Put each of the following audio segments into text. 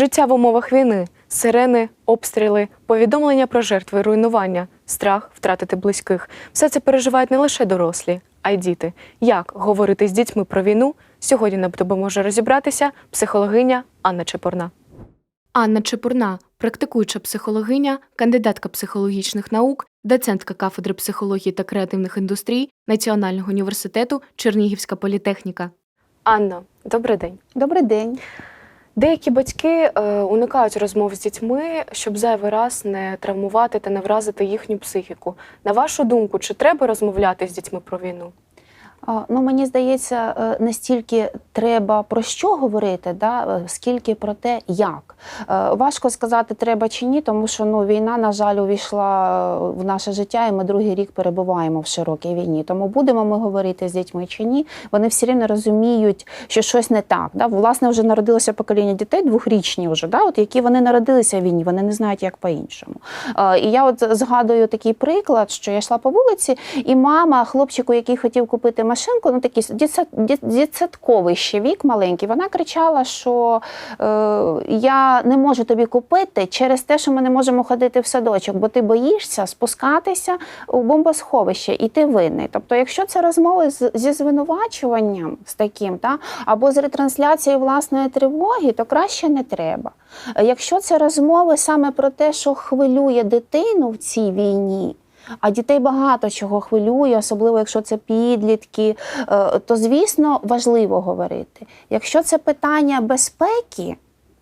Життя в умовах війни, сирени, обстріли, повідомлення про жертви, руйнування, страх втратити близьких. Все це переживають не лише дорослі, а й діти. Як говорити з дітьми про війну? Сьогодні нам допоможе розібратися психологиня Анна Чепурна. Анна Чепурна, практикуюча психологиня, кандидатка психологічних наук, доцентка кафедри психології та креативних індустрій Національного університету Чернігівська політехніка. Анна, добрий день. Добрий день. Деякі батьки е, уникають розмов з дітьми, щоб зайвий раз не травмувати та не вразити їхню психіку. На вашу думку, чи треба розмовляти з дітьми про війну? Ну, мені здається, не стільки треба про що говорити, да, е, скільки про те, як. Е, Важко сказати, треба чи ні, тому що ну, війна, на жаль, увійшла е, в наше життя, і ми другий рік перебуваємо в широкій війні. Тому будемо ми говорити з дітьми чи ні, вони всі рівно розуміють, що щось не так. Да? Власне, вже народилося покоління дітей, двохрічні вже, да? от, які вони народилися в війні, вони не знають, як по-іншому. І я от згадую такий приклад, що я йшла по вулиці, і мама хлопчику, який хотів купити машинку, ну такий дитсад- ще вік маленький, вона кричала, що е, я не можу тобі купити через те, що ми не можемо ходити в садочок, бо ти боїшся спускатися у бомбосховище, і ти винний. Тобто, якщо це розмови з, зі звинувачуванням з таким, та, або з ретрансляцією власної тривоги, то краще не треба. Якщо це розмови саме про те, що хвилює дитину в цій війні, а дітей багато чого хвилює, особливо якщо це підлітки, е, то звісно важливо говорити. Якщо це питання безпеки.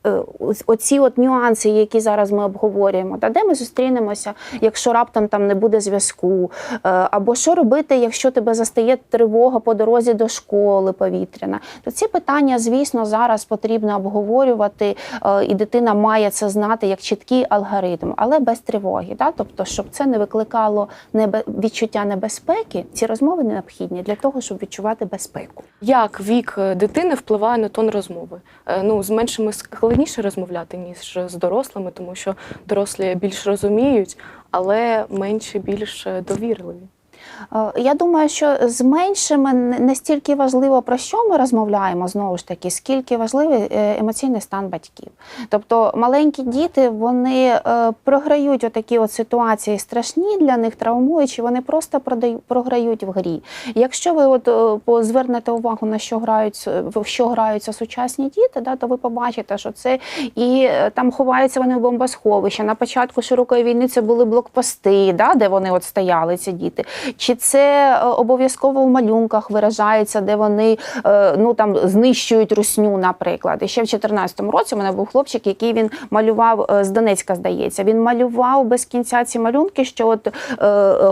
Е, Оці от нюанси, які зараз ми обговорюємо, та де ми зустрінемося, якщо раптом там не буде зв'язку, е, або що робити, якщо тебе застає тривога по дорозі до школи повітряна, то ці питання, звісно, зараз потрібно обговорювати, е, і дитина має це знати як чіткий алгоритм, але без тривоги. Да? Тобто, щоб це не викликало відчуття небезпеки, ці розмови необхідні для того, щоб відчувати безпеку. Як вік дитини впливає на тон розмови? Ну, з меншими складніше розмовляти, ніж з дорослими, тому що дорослі більш розуміють, але менше більш довірливі. Е, Я думаю, що з меншими не стільки важливо про що ми розмовляємо знову ж таки, скільки важливий е, емоційний стан батьків. Тобто маленькі діти вони е, програють отакі от ситуації страшні для них, травмуючі, вони просто програють в грі. Якщо ви от звернете увагу на що грають в що граються сучасні діти, да, то ви побачите, що це і там ховаються вони в бомбосховища. На початку широкої війни це були блокпости, да, де вони от стояли, ці діти. Чи це е, обов'язково в малюнках виражається, де вони е, ну там знищують русню, наприклад. І ще в 2014 році у мене був хлопчик, який він малював е, з Донецька, здається. Він малював без кінця ці малюнки, що от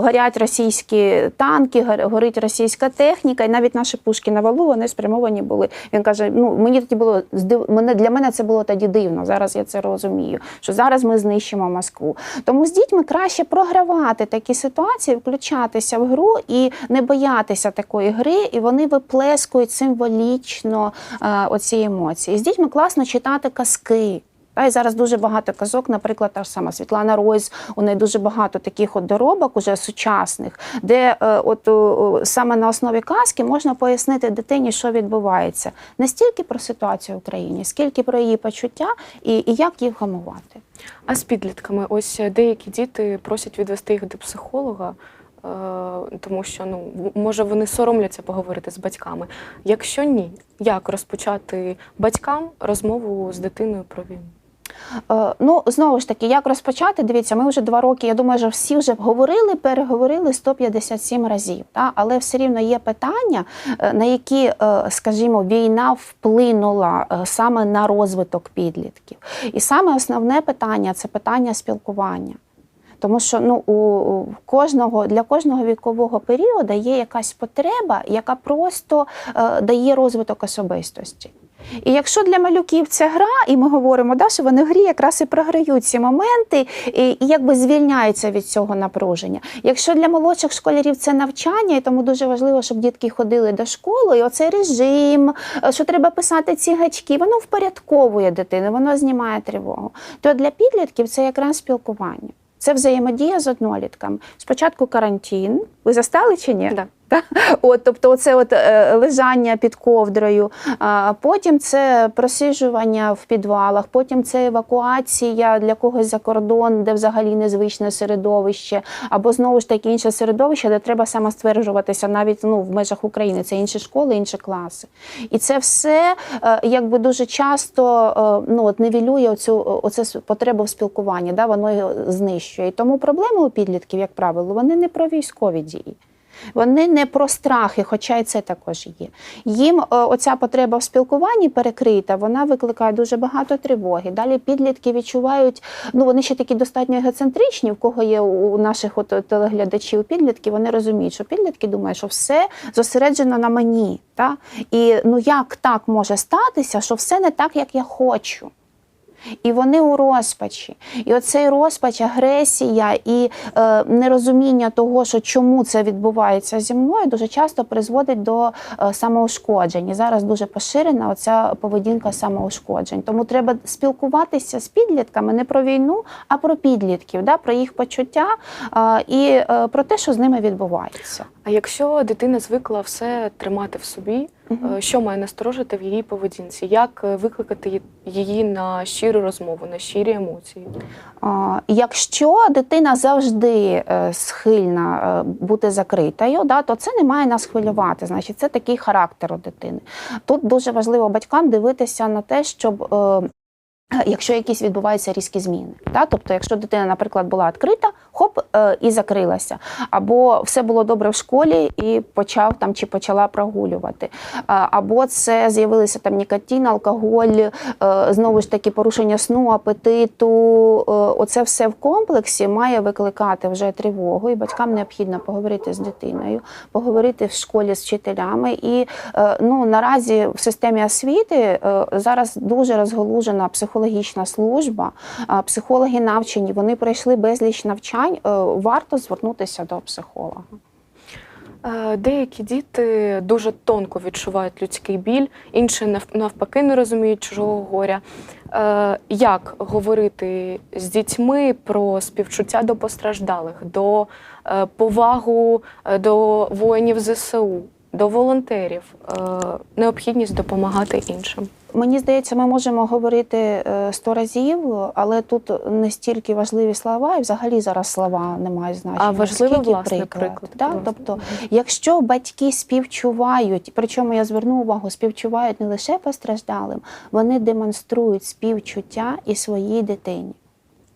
горять російські танки, горить російська техніка, і навіть наші пушки на валу вони спрямовані були. Він каже: ну мені тоді було мене для мене це було тоді дивно. Зараз я це розумію. Що зараз ми знищимо Москву. Тому з дітьми краще програвати такі ситуації, включатися в гру і не боятися такої гри, і вони виплескують символічно е, оці емоції. З дітьми класно читати казки. Та і зараз дуже багато казок, наприклад, та ж сама Світлана Ройс, у неї дуже багато таких от доробок уже сучасних, де е, от о, саме на основі казки можна пояснити дитині, що відбувається. Не стільки про ситуацію в Україні, скільки про її почуття і, і як їх вгамувати. А з підлітками, ось е, деякі діти просять відвести їх до психолога, е, тому що ну може вони соромляться поговорити з батьками. Якщо ні, як розпочати батькам розмову з дитиною про війну? Е, Ну, знову ж таки, як розпочати? Дивіться, ми вже два роки, я думаю, що всі вже говорили, переговорили 157 разів. Та? Але все рівно є питання, е, на які, е, скажімо, війна вплинула е, саме на розвиток підлітків. І саме основне питання це питання спілкування. Тому що ну, у кожного для кожного вікового періоду є якась потреба, яка просто е, дає розвиток особистості. І якщо для малюків це гра, і ми говоримо, да, що вони в грі якраз і програють ці моменти і, і якби звільняються від цього напруження. Якщо для молодших школярів це навчання, і тому дуже важливо, щоб дітки ходили до школи, і оцей режим, е, що треба писати ці гачки, воно впорядковує дитину, воно знімає тривогу. То для підлітків це якраз спілкування. Це взаємодія з однолітками. Спочатку карантин, Ви застали чи ні? Да. Та? От, тобто, оце от, е, лежання під ковдрою, а потім це просиджування в підвалах, потім це евакуація для когось за кордон, де взагалі незвичне середовище, або знову ж таки інше середовище, де треба самостверджуватися навіть ну, в межах України. Це інші школи, інші класи. І це все е, якби дуже часто е, ну, от, невілює оцю, оце потребу в спілкуванні, да, воно його знищує. І тому проблеми у підлітків, як правило, вони не про військові дії. Вони не про страхи, хоча і це також є. Їм е, оця потреба в спілкуванні перекрита, вона викликає дуже багато тривоги. Далі підлітки відчувають, ну вони ще такі достатньо егоцентричні, в кого є у наших от телеглядачів підлітки, вони розуміють, що підлітки думають, що все зосереджено на мені. Та? І ну як так може статися, що все не так, як я хочу. І вони у розпачі. І оцей розпач, агресія і е, нерозуміння того, що чому це відбувається зі мною, дуже часто призводить до е, самоушкоджень. І зараз дуже поширена оця поведінка самоушкоджень. Тому треба спілкуватися з підлітками не про війну, а про підлітків, да, про їх почуття е, і е, про те, що з ними відбувається. А якщо дитина звикла все тримати в собі, що має насторожити в її поведінці? Як е, викликати її на щиру розмову, на щирі емоції? Якщо дитина завжди е, схильна е, бути закритою, да, то це не має нас хвилювати. Значить, це такий характер у дитини. Тут дуже важливо батькам дивитися на те, щоб. е, Якщо якісь відбуваються різкі зміни, да? тобто, якщо дитина, наприклад, була відкрита, хоп, е, і закрилася, або все було добре в школі і почав там чи почала прогулювати, або це з'явилися там нікотин, алкоголь, е, знову ж таки порушення сну, апетиту. е, Оце все в комплексі має викликати вже тривогу, і батькам необхідно поговорити з дитиною, поговорити в школі з вчителями. І е, ну наразі в системі освіти е, зараз дуже розголужена психологічна служба. Психологи навчені, вони пройшли безліч навчань. Е, Варто звернутися до психолога. Е, Деякі діти дуже тонко відчувають людський біль, інші навпаки не розуміють чужого горя. Е, Як говорити з дітьми про співчуття до постраждалих, до повагу до воїнів ЗСУ, до волонтерів, необхідність допомагати іншим? Мені здається, ми можемо говорити е, сто разів, але тут не стільки важливі слова, і взагалі зараз слова не мають значення. А важливий, власне, приклад, Да? Тобто, якщо батьки співчувають, причому я зверну увагу, співчувають не лише постраждалим, вони демонструють співчуття і своїй дитині.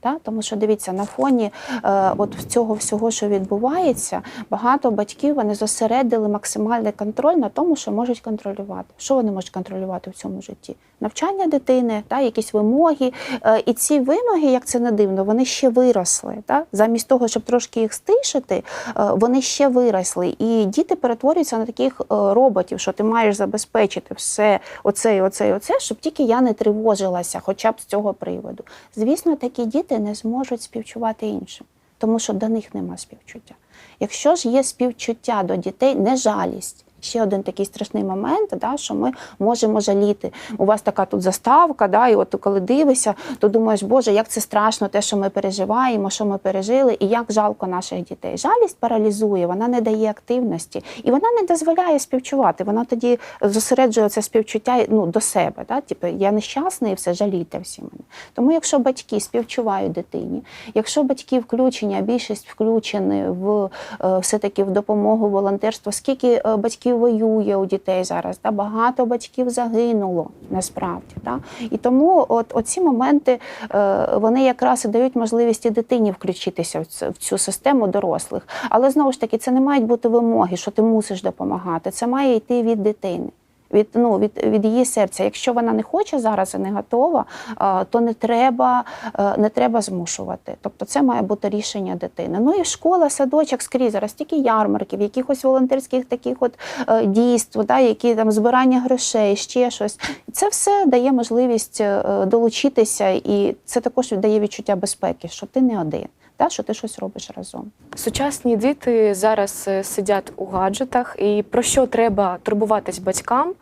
Та? Тому що дивіться, на фоні е, от цього всього, що відбувається, багато батьків вони зосередили максимальний контроль на тому, що можуть контролювати. Що вони можуть контролювати в цьому житті? Навчання дитини, та, якісь вимоги. Е, і ці вимоги, як це не дивно, вони ще виросли. Та? Замість того, щоб трошки їх стишити, е, вони ще виросли. І діти перетворюються на таких е, роботів, що ти маєш забезпечити все оце, і оце, і оце, щоб тільки я не тривожилася, хоча б з цього приводу. Звісно, такі діти не зможуть співчувати іншим, тому що до них нема співчуття. Якщо ж є співчуття до дітей, не жалість. Ще один такий страшний момент, да, що ми можемо жаліти. У вас така тут заставка, да, і от коли дивишся, то думаєш, Боже, як це страшно, те, що ми переживаємо, що ми пережили, і як жалко наших дітей. Жалість паралізує, вона не дає активності, і вона не дозволяє співчувати. Вона тоді зосереджує це співчуття ну, до себе. Да? Типу, я нещасний і все, жалійте всі мене. Тому, якщо батьки співчувають дитині, якщо батьки включені, а більшість включені в е, все-таки в допомогу волонтерству, скільки е, батьків воює у дітей зараз, та багато батьків загинуло насправді. Та? І тому от, оці моменти е, вони якраз і дають можливість і дитині включитися в цю, в цю систему дорослих. Але знову ж таки, це не мають бути вимоги, що ти мусиш допомагати. Це має йти від дитини. Від, ну, від, від її серця. Якщо вона не хоче зараз і не готова, то не треба, е, не треба змушувати. Тобто це має бути рішення дитини. Ну і школа, садочок скрізь зараз тільки ярмарків, якихось волонтерських таких от е, дійств, да, які там збирання грошей, ще щось. Це все дає можливість е, долучитися, і це також дає відчуття безпеки, що ти не один, да, що ти щось робиш разом. Сучасні діти зараз е, сидять у гаджетах, і про що треба турбуватись батькам,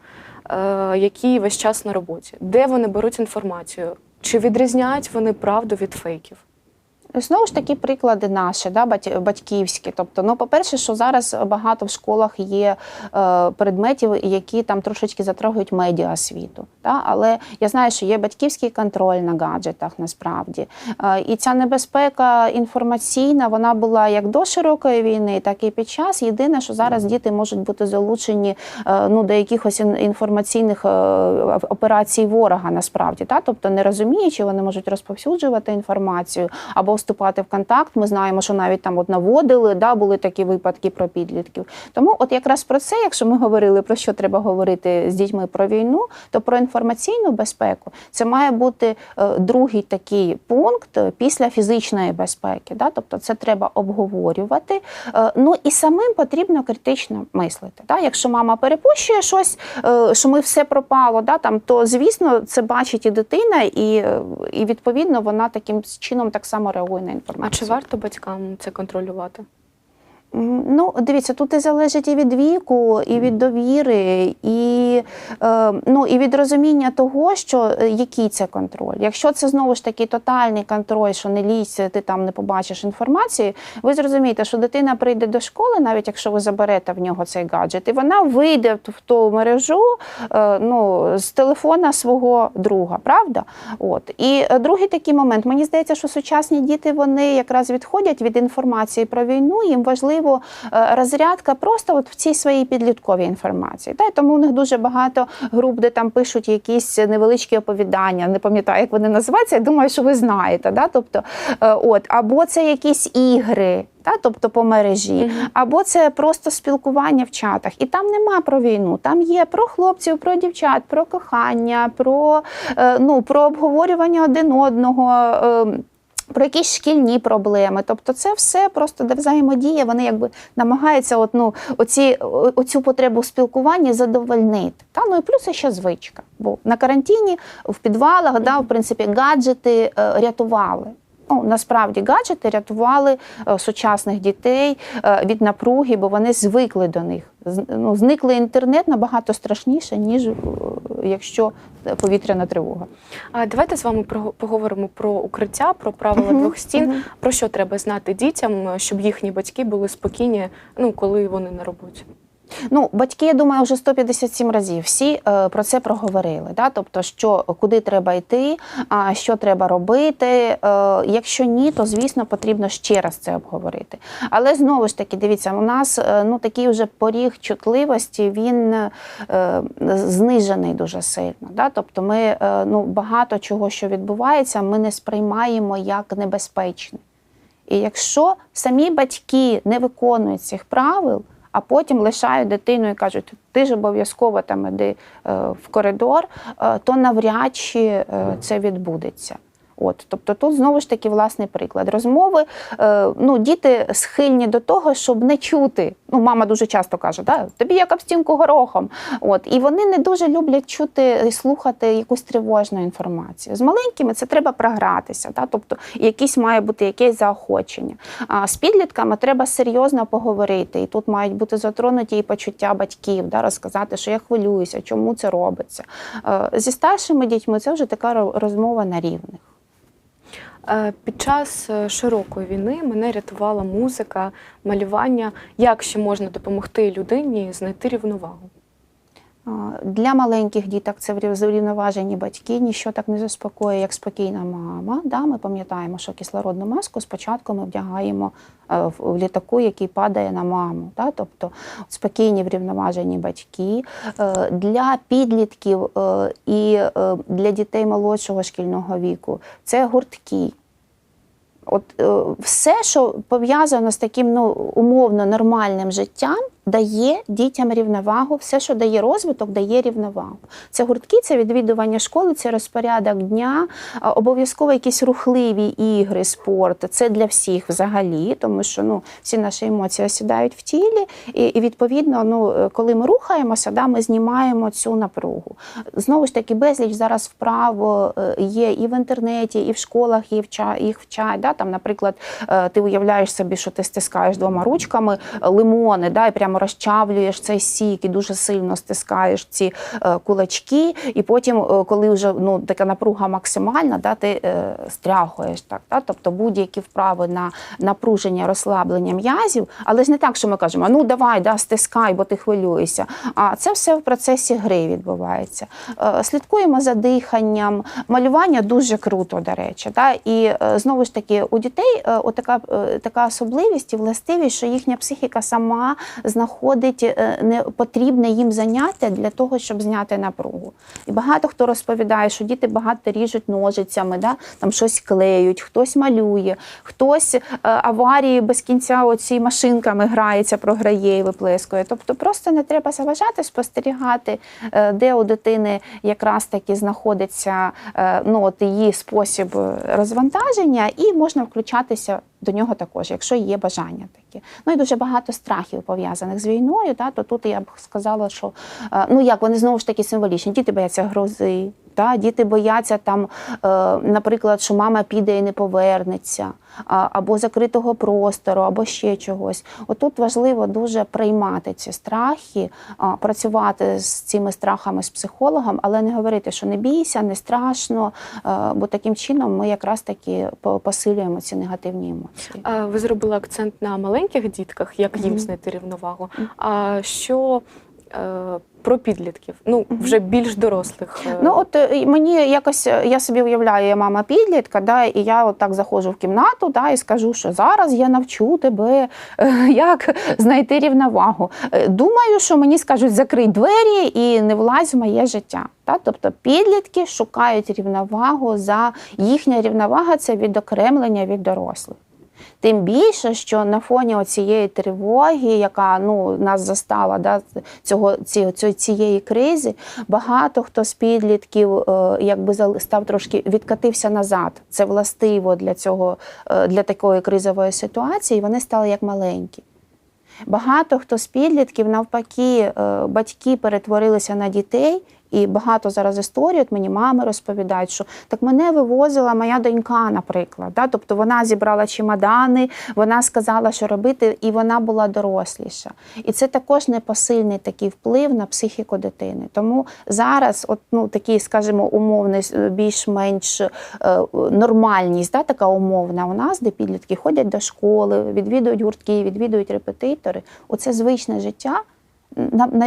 е, які весь час на роботі? Де вони беруть інформацію? Чи відрізняють вони правду від фейків? Знову ж таки, приклади наші, да, батьківські. Тобто, ну, по-перше, що зараз багато в школах є е, предметів, які там трошечки затрагують медіаосвіту. Да? Але я знаю, що є батьківський контроль на гаджетах насправді. Е, і ця небезпека інформаційна, вона була як до широкої війни, так і під час. Єдине, що зараз діти можуть бути залучені е, ну, до якихось інформаційних е, операцій ворога насправді. Да? Тобто, не розуміючи, вони можуть розповсюджувати інформацію або вступати в контакт. Ми знаємо, що навіть там от наводили, да, були такі випадки про підлітків. Тому, от якраз про це, якщо ми говорили про що треба говорити з дітьми про війну, то про інформаційну безпеку це має бути е, другий такий пункт після фізичної безпеки. Да? Тобто, це треба обговорювати. Е, Ну і самим потрібно критично мислити. Да? Якщо мама перепущує щось, е, що ми все пропало, да, там, то звісно це бачить і дитина, і, і відповідно вона таким чином так само реагує на А чи варто батькам це контролювати? Ну, дивіться, тут і залежить і від віку, і від довіри, і, е, ну, і від розуміння того, що е, який це контроль. Якщо це знову ж таки тотальний контроль, що не лізь, ти там не побачиш інформації, ви зрозумієте, що дитина прийде до школи, навіть якщо ви заберете в нього цей гаджет, і вона вийде в ту мережу е, ну, з телефона свого друга, правда? От. І е, другий такий момент. Мені здається, що сучасні діти вони якраз відходять від інформації про війну. Їм важливо е, розрядка просто от в цій своїй підлітковій інформації. Та й тому у них дуже багато груп, де там пишуть якісь невеличкі оповідання. Не пам'ятаю, як вони називаються. Я думаю, що ви знаєте. Да? Тобто, е, от, або це якісь ігри. Та, тобто по мережі, або це просто спілкування в чатах, і там нема про війну. Там є про хлопців, про дівчат, про кохання, про, е, ну, про обговорювання один одного. Про якісь шкільні проблеми, тобто це все просто де взаємодія. Вони якби намагаються от, ну, оці, оцю потребу спілкування задовольнити. Та ну і плюс ще звичка. Бо на карантині в підвалах, да, в принципі, гаджети е, рятували. Ну, насправді гаджети рятували е, сучасних дітей е, від напруги, бо вони звикли до них. Ну, зникли інтернет набагато страшніше, ніж е, якщо повітряна тривога. А давайте з вами про- поговоримо про укриття, про правила двох стін. Про що треба знати дітям, щоб їхні батьки були спокійні, ну коли вони на роботі. Ну, батьки, я думаю, вже 157 разів всі е, про це проговорили. Да? Тобто, що куди треба йти, а що треба робити. Е, якщо ні, то звісно потрібно ще раз це обговорити. Але знову ж таки, дивіться, у нас е, ну такий вже поріг чутливості, він е, знижений дуже сильно. Да? Тобто, ми е, ну багато чого, що відбувається, ми не сприймаємо як небезпечне. І якщо самі батьки не виконують цих правил, а потім лишають дитину і кажуть, ти ж обов'язково там іди е, в коридор, е, то навряд чи е, це відбудеться. От, тобто тут знову ж таки власний приклад. Розмови, е, ну, діти схильні до того, щоб не чути. Ну, мама дуже часто каже, да, тобі як об стінку горохом. От, і вони не дуже люблять чути і слухати якусь тривожну інформацію. З маленькими це треба програтися, да, тобто якісь має бути якесь заохочення. А з підлітками треба серйозно поговорити. І тут мають бути затронуті і почуття батьків, да, розказати, що я хвилююся, чому це робиться. Е, Зі старшими дітьми це вже така розмова на рівних. Е, Під час е, широкої війни мене рятувала музика, малювання. Як ще можна допомогти людині знайти рівновагу? Для маленьких діток це врів- зрівноважені батьки, ніщо так не заспокоює, як спокійна мама. Да, ми пам'ятаємо, що кислородну маску спочатку ми вдягаємо е, в літаку, який падає на маму. Да? Тобто спокійні врівноважені батьки. Е, Для підлітків е, і е, для дітей молодшого шкільного віку це гуртки. От е, все, що пов'язано з таким ну, умовно нормальним життям, дає дітям рівновагу, все, що дає розвиток, дає рівновагу. Це гуртки, це відвідування школи, це розпорядок дня, обов'язково якісь рухливі ігри, спорт. Це для всіх взагалі, тому що ну, всі наші емоції осідають в тілі, і, і відповідно, ну, е, коли ми рухаємося, да, ми знімаємо цю напругу. Знову ж таки, безліч зараз вправ е, є і в інтернеті, і в школах вчать. Їх вчать да? Там, наприклад, е, ти уявляєш собі, що ти стискаєш двома ручками лимони, да, і прямо розчавлюєш цей сік і дуже сильно стискаєш ці е, кулачки, і потім, е, коли вже ну, така напруга максимальна, да, ти е, стряхуєш. Так, да? Тобто будь-які вправи на напруження, розслаблення м'язів, але ж не так, що ми кажемо, ну давай, да, стискай, бо ти хвилюєшся. А це все в процесі гри відбувається. Е, Слідкуємо за диханням, малювання дуже круто, до речі. Да? І е, знову ж таки, у дітей отака, така особливість і властивість, що їхня психіка сама знаходить е, потрібне їм заняття для того, щоб зняти напругу. І багато хто розповідає, що діти багато ріжуть ножицями, да? там щось клеють, хтось малює, хтось е, аварії без кінця оці машинками грається, програє і виплескує. Тобто просто не треба заважати, спостерігати, е, де у дитини якраз таки знаходиться ну, от її спосіб розвантаження, і можна включатися до нього також, якщо є бажання таке. Ну і дуже багато страхів пов'язаних з війною. Та, то тут я б сказала, що е, ну як вони знову ж таки символічні. Діти бояться грози, да, діти бояться там, е, наприклад, що мама піде і не повернеться, а, або закритого простору, або ще чогось. Отут важливо дуже приймати ці страхи, а, працювати з цими страхами з психологом, але не говорити, що не бійся, не страшно, е, бо таким чином ми якраз таки посилюємо ці негативні емоції. А, Ви зробили акцент на маленьких дітках, як їм знайти рівновагу. А що е, про підлітків? Ну, вже більш дорослих. е, Ну от е, мені якось е, я собі уявляю, я мама підлітка, да, і я от так заходжу в кімнату, да, і скажу, що зараз я навчу тебе, як знайти рівновагу. Думаю, що мені скажуть закрий двері і не влазь в моє життя. Тобто підлітки шукають рівновагу за їхня рівновага це відокремлення від дорослих. Тим більше, що на фоні цієї тривоги, яка ну, нас застала да, цього, ці, ці- цієї кризи, багато хто з підлітків е, якби став трошки відкатився назад. Це властиво для, цього, е, для такої кризової ситуації, і вони стали як маленькі. Багато хто з підлітків, навпаки, е, батьки перетворилися на дітей. І багато зараз історій, от мені мами розповідають, що так мене вивозила моя донька, наприклад. Да? Тобто вона зібрала чемодани, вона сказала, що робити, і вона була доросліша. І це також непосильний такий вплив на психіку дитини. Тому зараз, от, ну, такий, скажімо, умовний, е, більш-менш е, нормальність, да, така умовна у нас, де підлітки ходять до школи, відвідують гуртки, відвідують репетитори. Оце звичне життя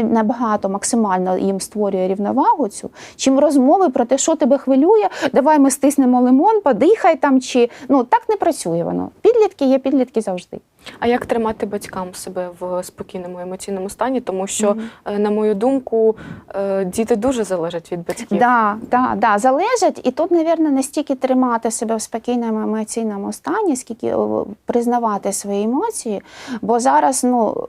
набагато максимально їм створює рівновагу цю, чим розмови про те, що тебе хвилює, давай ми стиснемо лимон, подихай там, чи ну так не працює воно. Підлітки є підлітки завжди. А як тримати батькам себе в спокійному емоційному стані? Тому що, е, на мою думку, е, діти дуже залежать від батьків. Да, да, да, залежить. І тут, мабуть, не стільки тримати себе в спокійному емоційному стані, скільки признавати свої емоції. Бо зараз, ну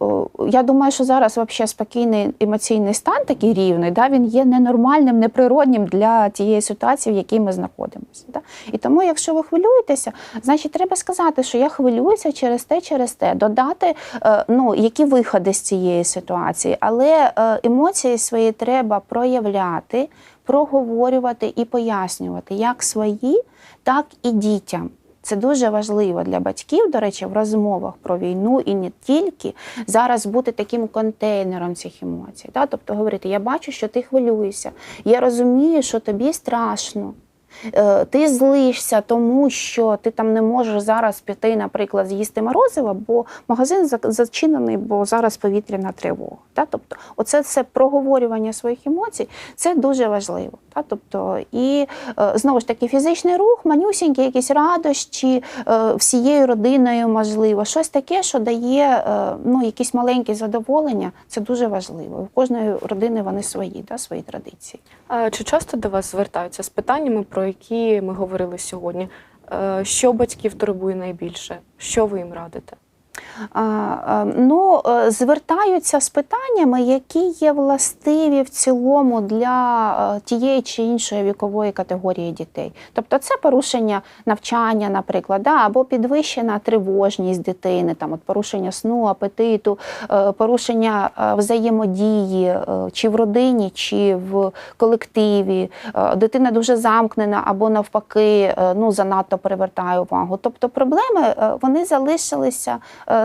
я думаю, що зараз взагалі спокійний емоційний стан такий рівний, да, він є ненормальним, неприроднім для тієї ситуації, в якій ми знаходимося. Да? І тому, якщо ви хвилюєтеся, значить треба сказати, що я хвилююся через те, через те, додати е, ну, які виходи з цієї ситуації. Але е, емоції свої треба проявляти, проговорювати і пояснювати як свої, так і дітям. Це дуже важливо для батьків, до речі, в розмовах про війну і не тільки зараз бути таким контейнером цих емоцій. Тобто говорити, я бачу, що ти хвилюєшся, я розумію, що тобі страшно. Е, Ти злишся, тому що ти там не можеш зараз піти, наприклад, з'їсти морозиво, бо магазин зачинений, бо зараз повітряна тривога. Та? Тобто, оце все проговорювання своїх емоцій, це дуже важливо. Та? Тобто, і е, знову ж таки, фізичний рух, манюсінькі якісь радощі е, всією родиною, можливо, щось таке, що дає ну, якісь маленькі задоволення, це дуже важливо. У кожної родини вони свої, та, свої традиції. Чи часто до вас звертаються з питаннями, про які ми говорили сьогодні? Е, Що батьків турбує найбільше? Що ви їм радите? Ну, е, звертаються з питаннями, які є властиві в цілому для е, тієї чи іншої вікової категорії дітей. Тобто це порушення навчання, наприклад, да, або підвищена тривожність дитини, там, от порушення сну, апетиту, е, порушення взаємодії чи в родині, чи в колективі. Дитина дуже замкнена або навпаки, ну, занадто привертає увагу. Тобто проблеми вони залишилися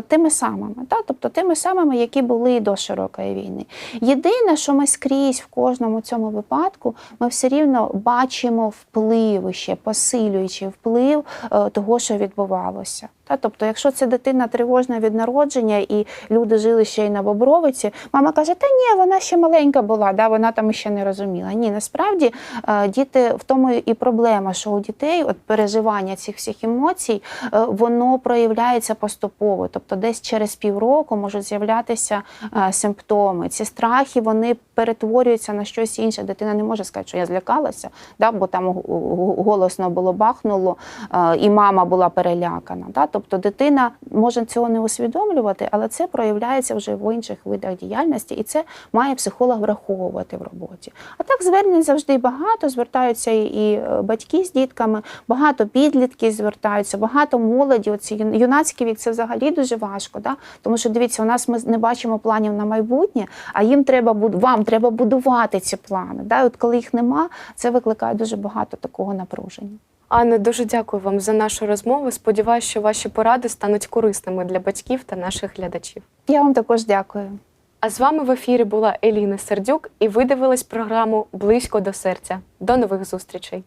тими самими, да? тобто тими самими, які були до широкої війни. Єдине, що ми скрізь в кожному цьому випадку, ми все рівно бачимо вплив ще посилюючий вплив е, того, що відбувалося. Та, тобто, якщо це дитина тривожна від народження і люди жили ще й на Бобровиці, мама каже, та ні, вона ще маленька була, да, вона там ще не розуміла. Ні, насправді е, діти в тому і проблема, що у дітей от переживання цих всіх емоцій, е, воно проявляється поступово. Тобто, десь через півроку можуть з'являтися е, симптоми. Ці страхи вони перетворюються на щось інше. Дитина не може сказати, що я злякалася, да, бо там голосно було бахнуло, е, і мама була перелякана. Да? Тобто дитина може цього не усвідомлювати, але це проявляється вже в інших видах діяльності, і це має психолог враховувати в роботі. А так звернень завжди багато. Звертаються і- і е, батьки з дітками, багато підлітків звертаються, багато молоді. Оці юнацький вік це взагалі дуже важко. Да? Тому що дивіться, у нас ми не бачимо планів на майбутнє, а їм треба вам треба будувати ці плани. Да? І От коли їх нема, це викликає дуже багато такого напруження. Анна, дуже дякую вам за нашу розмову. Сподіваюся, що ваші поради стануть корисними для батьків та наших глядачів. Я вам також дякую. А з вами в ефірі була Еліна Сердюк, і ви дивились програму Близько до серця. До нових зустрічей.